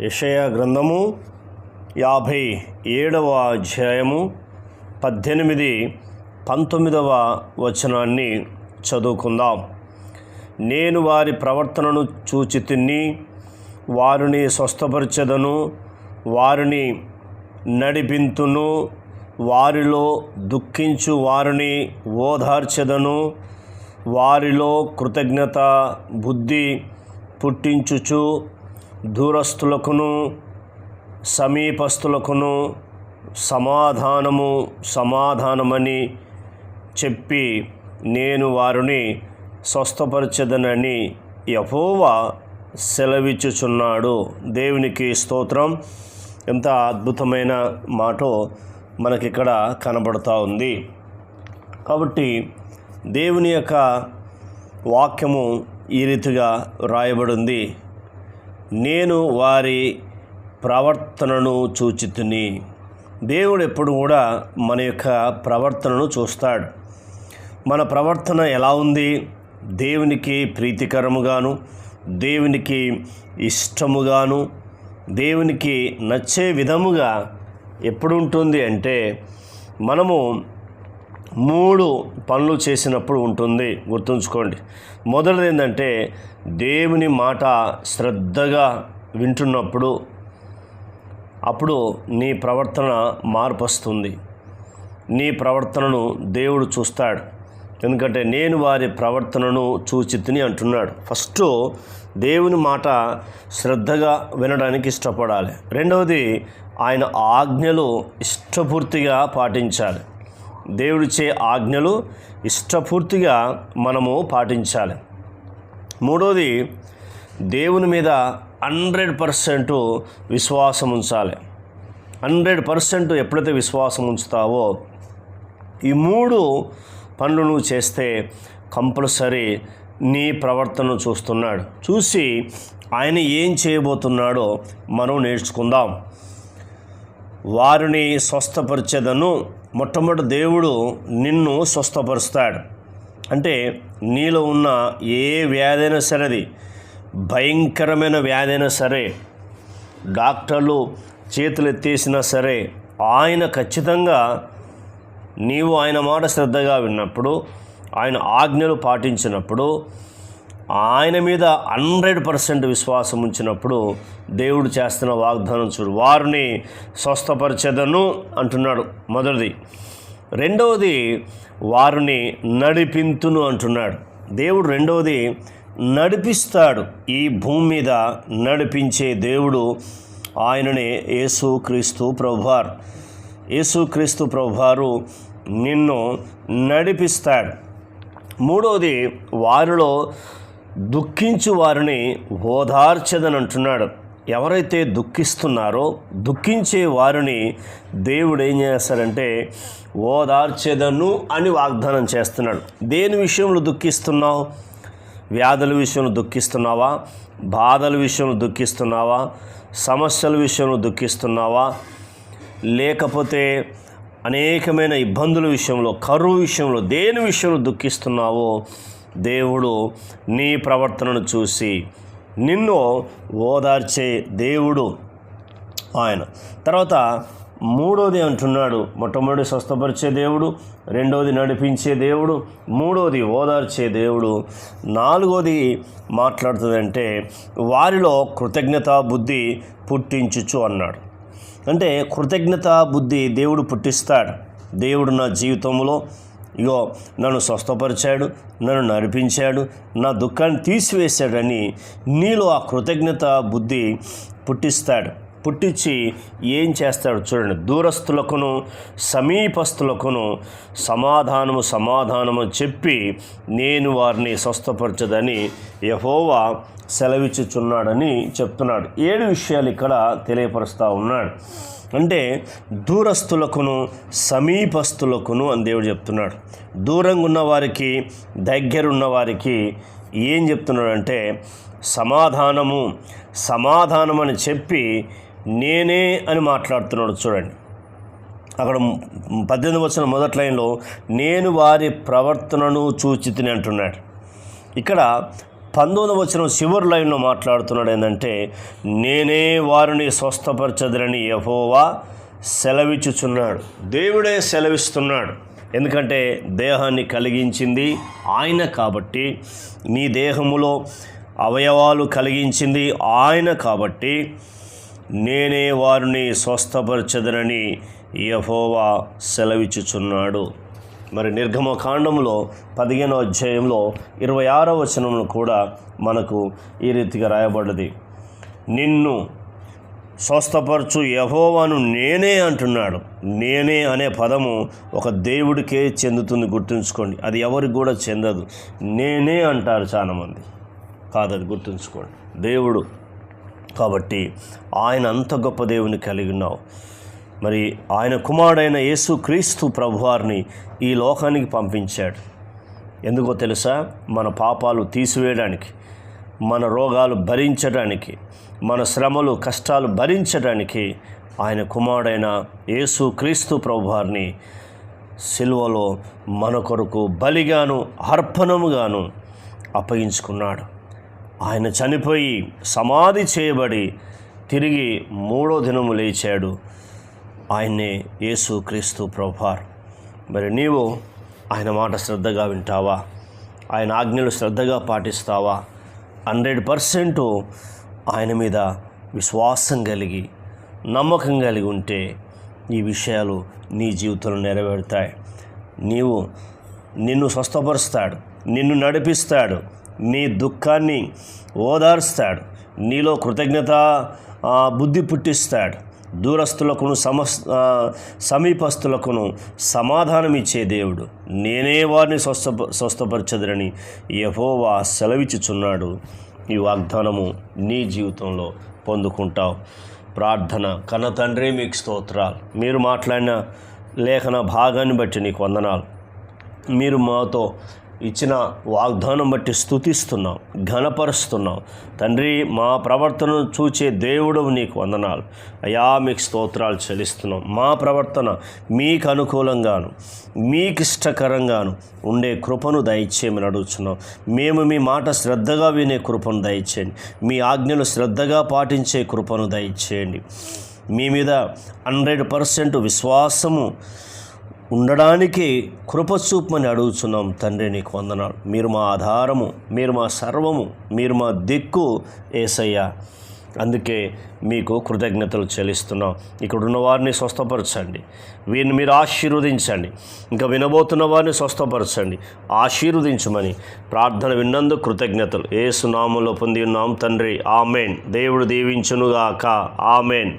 యషయ గ్రంథము యాభై ఏడవ అధ్యాయము పద్దెనిమిది పంతొమ్మిదవ వచనాన్ని చదువుకుందాం. నేను వారి ప్రవర్తనను చూచి తిన్ని వారిని స్వస్థపరచదను వారిని నడిపింతును వారిలో దుఃఖించు వారిని ఓదార్చదను వారిలో కృతజ్ఞత బుద్ధి పుట్టించుచు దూరస్థులకును సమీపస్థులకును సమాధానము సమాధానమని చెప్పి నేను వారిని స్వస్థపరచదనని యహోవా సెలవిచ్చుచున్నాడు. దేవునికి స్తోత్రం. ఎంత అద్భుతమైన మాటో మనకిక్కడ కనబడుతూ ఉంది. కాబట్టి దేవుని యొక్క వాక్యము ఈ రీతిగా రాయబడింది. నేను వారి ప్రవర్తనను చూచితిని. దేవుడు ఎప్పుడు కూడా మన యొక్క ప్రవర్తనను చూస్తాడు. మన ప్రవర్తన ఎలా ఉంది? దేవునికి ప్రీతికరముగాను దేవునికి ఇష్టముగాను దేవునికి నచ్చే విధముగా ఎప్పుడు ఉంటుంది అంటే మనము మూడు పనులు చేసినప్పుడు ఉంటుంది. గుర్తుంచుకోండి. మొదటిది ఏంటంటే దేవుని మాట శ్రద్ధగా వింటున్నప్పుడు అప్పుడు నీ ప్రవర్తన మార్పు వస్తుంది నీ ప్రవర్తనను దేవుడు చూస్తాడు. ఎందుకంటే నేను వారి ప్రవర్తనను చూచి తిని అంటున్నాడు. ఫస్ట్ దేవుని మాట శ్రద్ధగా వినడానికి ఇష్టపడాలి. రెండవది ఆయన ఆజ్ఞలు ఇష్టపూర్తిగా పాటించాలి. దేవుడిచ్చే ఆజ్ఞలు ఇష్టపూర్తిగా మనము పాటించాలి. మూడోది దేవుని మీద హండ్రెడ్ పర్సెంట్ విశ్వాసం ఉంచాలి. హండ్రెడ్ పర్సెంట్ ఎప్పుడైతే విశ్వాసం ఉంచుతావో ఈ మూడు పనులు నువ్వు చేస్తే కంపల్సరీ నీ ప్రవర్తనను చూస్తున్నాడు. చూసి ఆయన ఏం చేయబోతున్నాడో మనం నేర్చుకుందాం. వారిని స్వస్థపరిచేదను మొట్టమొదటి దేవుడు నిన్ను స్వస్థపరుస్తాడు. అంటే నీలో ఉన్న ఏ వ్యాధైనా సరేది భయంకరమైన వ్యాధైనా సరే డాక్టర్లు చేతులు ఎత్తేసినా సరే ఆయన ఖచ్చితంగా నీవు ఆయన మాట శ్రద్ధగా విన్నప్పుడు ఆయన ఆజ్ఞలు పాటించినప్పుడు ఆయన మీద హండ్రెడ్ పర్సెంట్ విశ్వాసం ఉంచినప్పుడు దేవుడు చేస్తున్న వాగ్దానం చూడు. వారిని స్వస్థపరచదను అంటున్నాడు మొదటిది. రెండవది వారిని నడిపింతును అంటున్నాడు. దేవుడు రెండవది నడిపిస్తాడు. ఈ భూమి మీద నడిపించే దేవుడు ఆయననే యేసుక్రీస్తు ప్రభువారు. యేసుక్రీస్తు ప్రభువారు నిన్ను నడిపిస్తాడు. మూడవది వారిలో దుఃఖించు వారిని ఓదార్చదని అంటున్నాడు ఎవరైతే దుఃఖిస్తున్నారో దుఃఖించే వారిని దేవుడు ఏం చేస్తాడంటే ఓదార్చేదను అని వాగ్దానం చేస్తున్నాడు. దేని విషయంలో దుఃఖిస్తున్నావు? వ్యాధుల విషయంలో దుఃఖిస్తున్నావా? బాధల విషయంలో దుఃఖిస్తున్నావా? సమస్యల విషయంలో దుఃఖిస్తున్నావా? లేకపోతే అనేకమైన ఇబ్బందుల విషయంలో కరువు విషయంలో దేని విషయంలో దుఃఖిస్తున్నావో దేవుడు నీ ప్రవర్తనను చూసి నిన్ను ఓదార్చే దేవుడు ఆయన. తర్వాత మూడోది అంటున్నాడు మొట్టమొదటి స్వస్థపరిచే దేవుడు రెండోది నడిపించే దేవుడు మూడోది ఓదార్చే దేవుడు నాలుగోది మాట్లాడుతుందంటే వారిలో కృతజ్ఞతా బుద్ధి పుట్టించుచు అన్నాడు. అంటే కృతజ్ఞతా బుద్ధి దేవుడు పుట్టిస్తాడు. దేవుడు నా జీవితంలో ఇగో నన్ను స్వస్థపరిచాడు నన్ను నడిపించాడు నా దుఃఖాన్ని తీసివేశాడని నీలో ఆ కృతజ్ఞత బుద్ధి పుట్టిస్తాడు. పుట్టించి ఏం చేస్తాడు చూడండి. దూరస్తులకును సమీపస్తులకును సమాధానము సమాధానము చెప్పి నేను వారిని స్వస్థపరచదని యహోవా సెలవిచ్చుచున్నాడని చెప్తున్నాడు. ఏడు విషయాలు ఇక్కడ తెలియపరుస్తూ ఉన్నాడు. అంటే దూరస్తులకును సమీపస్తులకును అని దేవుడు చెప్తున్నాడు. దూరంగా ఉన్నవారికి దగ్గరున్న వారికి ఏం చెప్తున్నాడంటే సమాధానము సమాధానం అని చెప్పి నేనే అని మాట్లాడుతున్నాడు చూడండి. అక్కడ పద్దెనిమిది వచ్చిన మొదటి లైన్లో నేను వారి ప్రవర్తనను చూచితిని అంటున్నాడు. ఇక్కడ పంతొమ్మిది వచ్చిన చివరి లైన్లో మాట్లాడుతున్నాడు ఏంటంటే నేనే వారిని స్వస్థపరచదరని యహోవా సెలవిచ్చుచున్నాడు. దేవుడే సెలవిస్తున్నాడు. ఎందుకంటే దేహాన్ని కలిగించింది ఆయన కాబట్టి నీ దేహములో అవయవాలు కలిగించింది ఆయన కాబట్టి నేనే వారిని స్వస్థపరచదనని యహోవా సెలవిచ్చుచున్నాడు. మరి నిర్గమకాండంలో పదిహేనో అధ్యాయంలో ఇరవై ఆరో వచనంలో కూడా మనకు ఈ రీతిగా రాయబడ్డది. నిన్ను స్వస్థపరచు యహోవాను నేనే అంటున్నాడు. నేనే అనే పదము ఒక దేవుడికే చెందుతుంది గుర్తుంచుకోండి. అది ఎవరికి కూడా చెందదు. నేనే అంటారు చాలామంది. కాదది గుర్తుంచుకోండి. దేవుడు కాబట్టి ఆయన అంత గొప్ప దేవుని కలిగి ఉన్నావు. మరి ఆయన కుమారుడైన యేసు క్రీస్తు ప్రభువారిని ఈ లోకానికి పంపించాడు. ఎందుకో తెలుసా? మన పాపాలు తీసివేయడానికి మన రోగాలు భరించడానికి మన శ్రమలు కష్టాలు భరించడానికి ఆయన కుమారుడైన యేసు క్రీస్తు ప్రభువారిని సిల్వలో మన కొరకు బలిగాను అర్పణముగాను అప్పగించుకున్నాడు. ఆయన చనిపోయి సమాధి చేయబడి తిరిగి మూడో దినము లేచాడు. ఆయన్నే యేసు క్రీస్తు ప్రభువార్. మరి నీవు ఆయన మాట శ్రద్ధగా వింటావా? ఆయన ఆజ్ఞలు శ్రద్ధగా పాటిస్తావా? హండ్రెడ్ పర్సెంట్ ఆయన మీద విశ్వాసం కలిగి నమ్మకం కలిగి ఉంటే ఈ విషయాలు నీ జీవితంలో నెరవేరుతాయి. నీవు నిన్ను స్వస్థపరుస్తాడు నిన్ను నడిపిస్తాడు నీ దుఃఖాన్ని ఓదార్స్తాడు నీలో కృతజ్ఞత బుద్ధి పుట్టిస్తాడు. దూరస్తులకును సమస్ సమీపస్తులకును సమాధానం ఇచ్చే దేవుడు. నేనే వారిని స్వస్థ స్వస్థపరచదురని యహోవా సెలవిచ్చుచున్నాడు. ఈ వాగ్దానము నీ జీవితంలో పొందుకుంటావు. ప్రార్థన కన్న తండ్రి మీకు స్తోత్రాలు. మీరు మాట్లాడిన లేఖన భాగాన్ని బట్టి నీకు వందనాలు. మీరు మాతో ఇచ్చిన వాగ్దానం బట్టి స్థుతిస్తున్నాం ఘనపరుస్తున్నాం. తండ్రి మా ప్రవర్తనను చూచే దేవుడు నీకు వందనాలు. అయా మీకు స్తోత్రాలు చెల్లిస్తున్నాం. మా ప్రవర్తన మీకు అనుకూలంగాను మీకు ఇష్టకరంగాను ఉండే కృపను దయచేయమని అడుగుతున్నాం మేము మీ మాట శ్రద్ధగా వినే కృపను దయచేయండి. మీ ఆజ్ఞలు శ్రద్ధగా పాటించే కృపను దయచేయండి. మీ మీద హండ్రెడ్ పర్సెంట్ విశ్వాసము ఉండడానికి కృపచూపమని అడుగుతున్నాం తండ్రి నీకు వందనాలు. మీరు మా ఆధారము మీరు మా సర్వము మీరు మా దిక్కు ఏసయ్య. అందుకే మీకు కృతజ్ఞతలు చెల్లిస్తున్నాం. ఇక్కడ ఉన్న వారిని స్వస్థపరచండి. వీరిని మీరు ఆశీర్వదించండి. ఇంకా వినబోతున్న వారిని స్వస్థపరచండి. ఆశీర్వదించమని ప్రార్థన విన్నందుకు కృతజ్ఞతలు. ఏ సునామంలో పొంది ఉన్నాం తండ్రి. ఆమెన్. దేవుడు దీవించునుగాక. ఆమెన్.